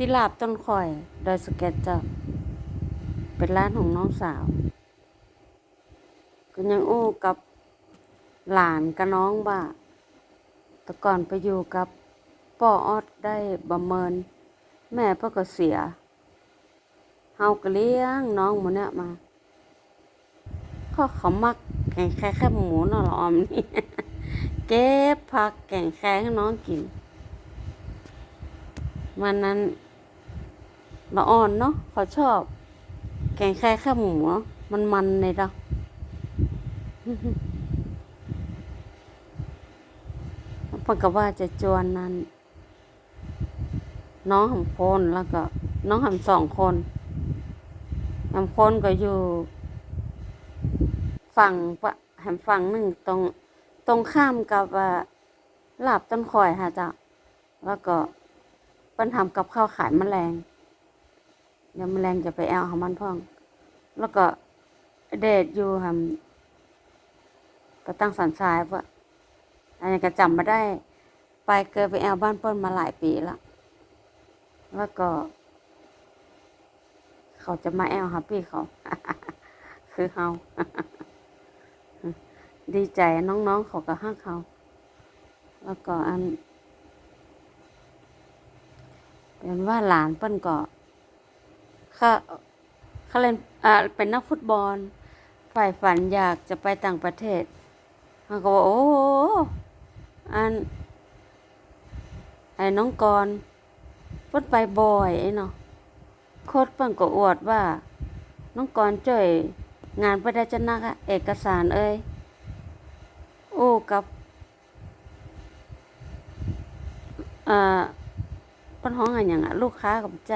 ติลาบต้นข่อยดอยสเก็ตเจ้า เป็นร้านของน้องสาวก็ยังอู้กับหลานกับน้องบ่าแต่ก่อนไปอยู่กับป้อออดได้บำเมิน แม่พ่อก็เสีย เฮาก็เลี้ยงน้องหมูเนี่ยมาก็เขามักแกงแค่แค่หมูนาะลอมนี่เก็บผักแกงแค่ให้น้องกินมันนั้น ละอ่อนเนาะเขาชอบ แกงแค่แค่หมูเนาะมันมันเราเพิ่นก็ว่าจะจวนนั้น น้องหำคนแล้วก็ น้องหำสองคนหำคนก็อยู่ ฝั่งปะหำฝั่งหนึ่งตรงตรงข้ามกับอ่าลาบต้นคอยค่ะจ้ะแล้วก็ปิ้นทำกับข้าวขายแมลง ดี๋ยวแมลงจะไปเอาของมันพ่อง แล้วก็เดทอยู่ทำก็ตั้งสันทรายว่าอันนี้ก็จำมาได้ ไปเกิดไปแอลบ้านเปิ้นมาหลายปีละแล้วก็ เขาจะมาแอลหาพี่เขา คือเขาดีใจน้องๆเขาก็ฮักเขา แล้วก็อัน เป็นว่าหลานเปิ้นก็ เขาเขาเล่นอ่าเป็นนักฟุตบอลฝ่ายฝันอยากจะไปต่างประเทศเขาก็บอกโอ้อันไอ้น้องกรณ์เปิ้นไปบ่อยไอ้เนาะโค้ดเปิ้นก็อวดว่า น้องกรณ์ช่วยงานประดานักอะเอกสารเอ้ยโอ้กับอ่อเปิ้นฮ้องอันหยังอะลูกค้ากับใจ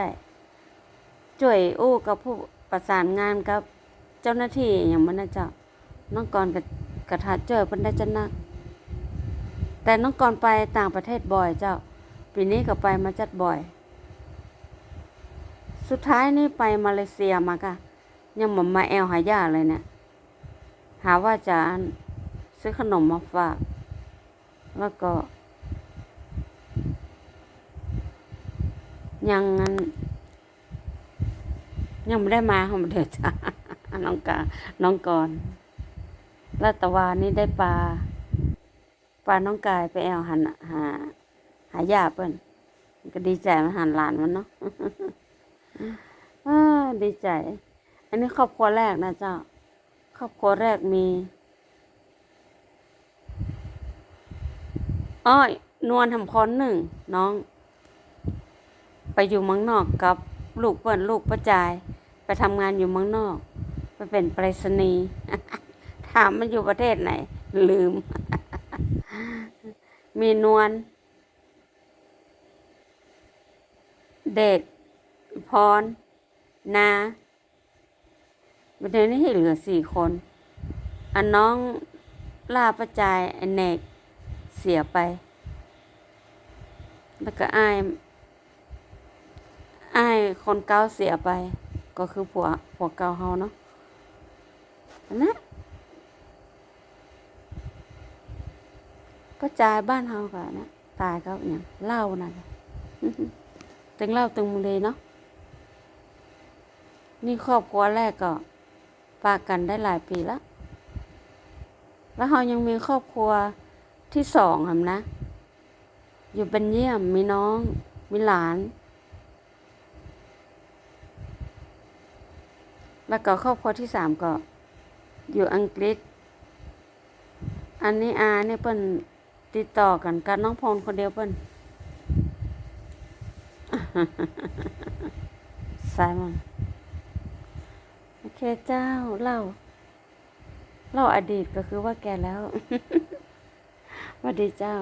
ช่วยโอ้กับผู้ประสานงานกับเจ้าหน้าที่อย่างมันนะเจ้าน้องกรกับกระทาช่วยเปิ้นได้ชนัก แต่น้องกรไปต่างประเทศบ่อยเจ้า ปีนี้ก็ไปมาจัดบ่อย สุดท้ายนี่ไปมาเลเซียมากะยังมามาแอลหายาเลยเนี่ย หาว่าจะซื้อขนมมาฝาก แล้วก็ ยังงั้น ยังไม่ได้มาของเดือจ้าน้องกาน้องกรณ์รัตวานี่ได้ปลาปลาน้องกายไปแอลหันหา หายาเปิ้นก็ดีใจมาหันหลานมันเนาะอดีใจ อันนี้ครอบครัวแรกนะเจ้า ครอบครัวแรกมีอ้อยนวลทำพรหนึ่งน้อง ไปอยู่มืองนอกกับลูกเปิ้นลูกประจาย ทำงานอยู่เมืองนอก ไปเป็นไปรษณีย์ถามมันอยู่ประเทศไหน ลืม มีนวลเดชพร นาประเดี๋ยวนี้เหลือสี่คน อันน้องล่าประจายไอเนกเสียไป แล้วก็อายอายคนเก่าเสียไป ก็คือผัวผัวเก่าเฮาเนาะอันนะประจายบ้านเฮาก็นะตายก็อย่างเล่านั่นตึงเล่าตึงมึงเลยเนาะนี่ครอบครัวแรกก็ปากกันได้หลายปีแล้ว แล้วเรายังมีครอบครัวที่สองครับนะ อยู่เป็นเยี่ยมมีน้อง มีหลาน แล้วก็ครอบครัวที่สามก็อยู่อังกฤษ อันนี้อาเนี่ยเปิ้นติดต่อกันกับน้องพรคนเดียวเปิ้นสายมันโอเคเจ้าเล่า เล่าอดีตก็คือว่าแกแล้วสวัสดีเจ้า